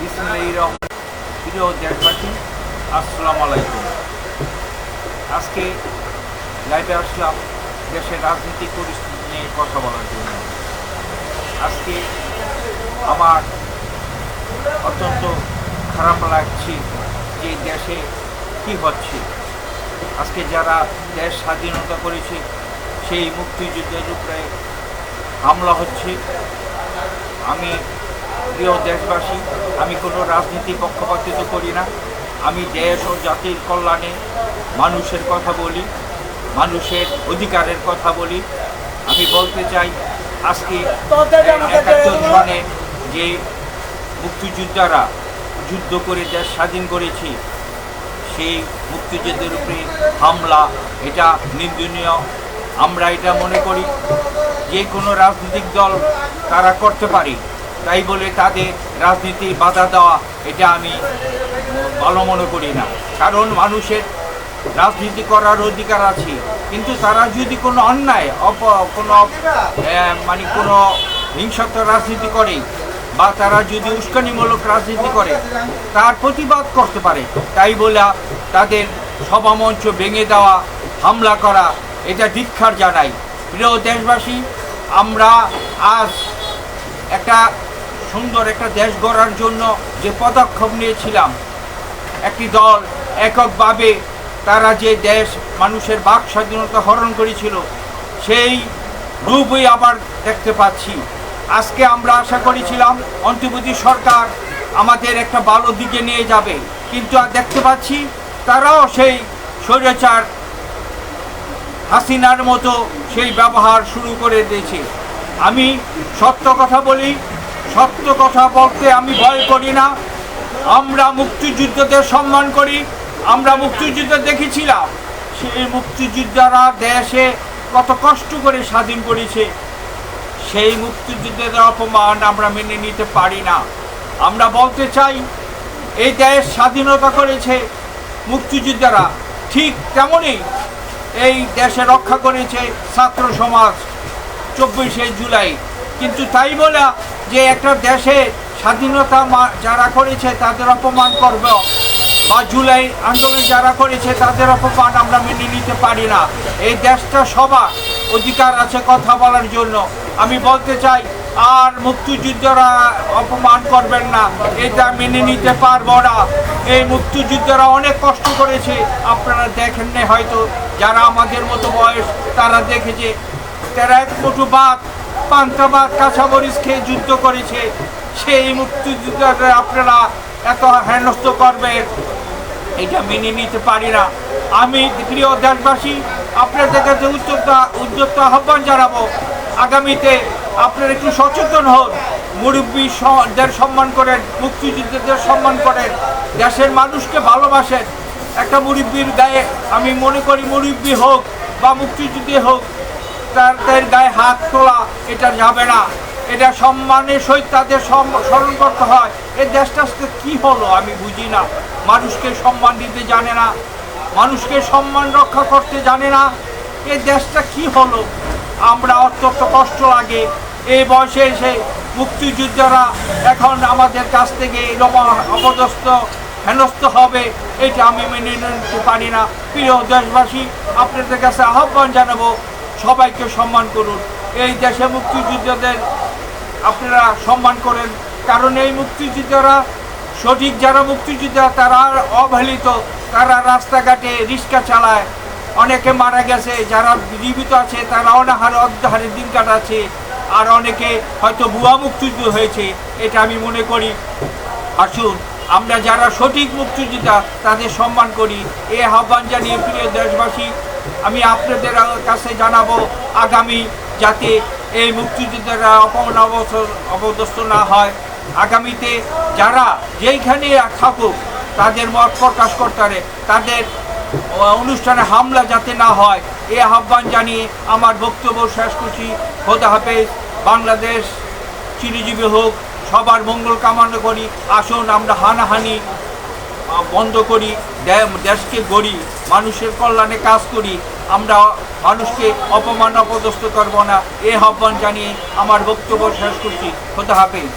বিসমিল্লাহির রহমান প্রিয় দেশবাসী, আসসালামু আলাইকুম। আজকে লাইভে আসলাম দেশের রাজনৈতিক পরিস্থিতি নিয়ে কথা বলার জন্য। আজকে আমার অত্যন্ত খারাপ লাগছে যে দেশে কি হচ্ছে। আজকে যারা দেশ স্বাধীনতা করেছে, সেই মুক্তিযুদ্ধের উপরে হামলা হচ্ছে। আমি প্রিয় দেশবাসী আমি কোনো রাজনীতি পক্ষপাতিত করি না। আমি দেশ ও জাতির কল্যাণে মানুষের কথা বলি মানুষের অধিকারের কথা বলি। আমি বলতে চাই আজকে একাত্তর সনে যে মুক্তিযোদ্ধারা যুদ্ধ করে দেশ স্বাধীন করেছি সেই মুক্তিযুদ্ধের উপরে হামলা এটা নিন্দনীয়। আমরা এটা মনে করি যে কোনো রাজনৈতিক দল তারা করতে পারে তাই বলে তাদের রাজনীতি বাধা দেওয়া, এটা আমি ভালো মনে করি না। কারণ মানুষের রাজনীতি করার অধিকার আছে। কিন্তু তারা যদি কোনো অন্যায়, অপ, কোনো মানে কোনো হিংসাত্মক রাজনীতি করে বা তারা যদি উস্কানিমূলক রাজনীতি করে, তার প্রতিবাদ করতে পারে। তাই বলে তাদের সভামঞ্চ ভেঙে দেওয়া, হামলা করা, এটা ধিক্ষার জানাই। প্রিয় দেশবাসী, আমরা আজ একটা সুন্দর একটা দেশ গড়ার জন্য যে পদক্ষেপ নিয়েছিলাম, একটি দল এককভাবে তারা যে দেশ মানুষের বাক স্বাধীনতা হরণ করেছিল, সেই রূপই আবার দেখতে পাচ্ছি। আজকে আমরা আশা করেছিলাম অন্তর্বর্তী সরকার আমাদের একটা ভালো দিকে নিয়ে যাবে, কিন্তু আর দেখতে পাচ্ছি তারাও সেই স্বৈরাচার হাসিনার মতো সেই ব্যবহার শুরু করে দিয়েছে। আমি সত্য কথা বলি সত্য কথা বলতে আমি ভয় করি না। আমরা মুক্তিযুদ্ধদের সম্মান করি। আমরা মুক্তিযুদ্ধ দেখেছিলাম। সেই মুক্তিযোদ্ধারা দেশে কত কষ্ট করে স্বাধীন করেছে। সেই মুক্তিযুদ্ধের অপমান আমরা মেনে নিতে পারি না। আমরা বলতে চাই, এই দেশ স্বাধীনতা করেছে মুক্তিযোদ্ধারা। ঠিক তেমনই এই দেশে রক্ষা করেছে ছাত্র সমাজ চব্বিশে জুলাই। কিন্তু তাই বলে যে একটা দেশে স্বাধীনতা যারা করেছে তাদের অপমান করব বা জুলাই আন্দোলন যারা করেছে তাদের অপমান আমরা মেনে নিতে পারি না। এই দেশটা সবার অধিকার আছে কথা বলার জন্য। আমি বলতে চাই, আর মুক্তিযুদ্ধরা অপমান করবেন না, এটা মেনে নিতে পারব না। এই মুক্তিযুদ্ধরা অনেক কষ্ট করেছে, আপনারা দেখেননি হয়তো, যারা আমাদের মতো বয়স, তারা দেখেছে। তারা এক মুঠো ভাত পান্তা ভাত কাঁচামরিচ খেয়ে যুদ্ধ করেছে। সেই মুক্তিযুদ্ধরা আপনারা এত হেনস্থ করবেন, এটা মেনে নিতে পারি না। আমি প্রিয় দেশবাসী, আপনাদের কাছে উদ্যোক্তা উদ্যোক্তা আহ্বান জানাব, আগামীতে আপনারা একটু সচেতন হন। মুরব্বীদের সম্মান করেন, মুক্তিযুদ্ধদের সম্মান করেন, দেশের মানুষকে ভালোবাসেন। একটা মুরব্বীর গায়ে আমি মনে করি মুরব্বী হোক বা মুক্তিযুদ্ধী হোক তাদের গায়ে হাত তোলা, এটা যাবে না। এটা সম্মানের সহিত তাদের সম- স্মরণ করতে হয়। এই দেশটা আজকে কি হলো আমি বুঝি না। মানুষকে সম্মান দিতে জানে না। মানুষকে সম্মান রক্ষা করতে জানে না। এই দেশটা কি হলো? আমরা অত্যন্ত কষ্ট লাগে। এই বয়সে এসে মুক্তিযোদ্ধারা এখন আমাদের কাছ থেকে এরকম অপদস্থ, হেনস্থ হবে, এটা আমি মেনে নিতে পারি না। প্রিয় দেশবাসী, আপনাদের কাছে আহ্বান জানাব সবাইকে সম্মান করুন। এই দেশে মুক্তিযুদ্ধদের আপনারা সম্মান করেন। কারণ এই মুক্তিযোদ্ধারা সঠিক যারা মুক্তিযোদ্ধা, তারা অবহেলিত, তারা রাস্তাঘাটে রিক্সা চালায়। অনেকে মারা গেছে, যারা জীবিত আছে, তারা অনাহারে অর্ধাহারে দিন কাটাচ্ছে। আর অনেকে হয়তো ভুয়া মুক্তিযুদ্ধ হয়েছে, এটা আমি মনে করি। আসুন, আমরা যারা সঠিক মুক্তিযোদ্ধা, তাদের সম্মান করি। এ আহ্বান জানিয়ে প্রিয় দেশবাসী আমি আপনাদের কাছে জানাব আগামী যাতে এই মুক্তিযোদ্ধারা অপমান অবস- অপদস্থ না হয়। আগামীতে যারা যেইখানে থাকুক, তাদের মত প্রকাশ করতে পারে। তাদের অনুষ্ঠানে হামলা যাতে না হয়, এ আহ্বান জানিয়ে আমার বক্তব্য শেষ করছি। খোদা হাফেজ। বাংলাদেশ চিরজীবী হোক। সবার মঙ্গল কামনা করি। আসুন আমরা হানাহানি বন্ধ করি দেশকে গড়ি, মানুষের কল্যাণে কাজ করি, আমরা মানুষকে অপমান, অপদস্থ করব না। এ আহ্বান জানিয়ে আমার বক্তব্য শেষ করছি। হতে হাফেজ।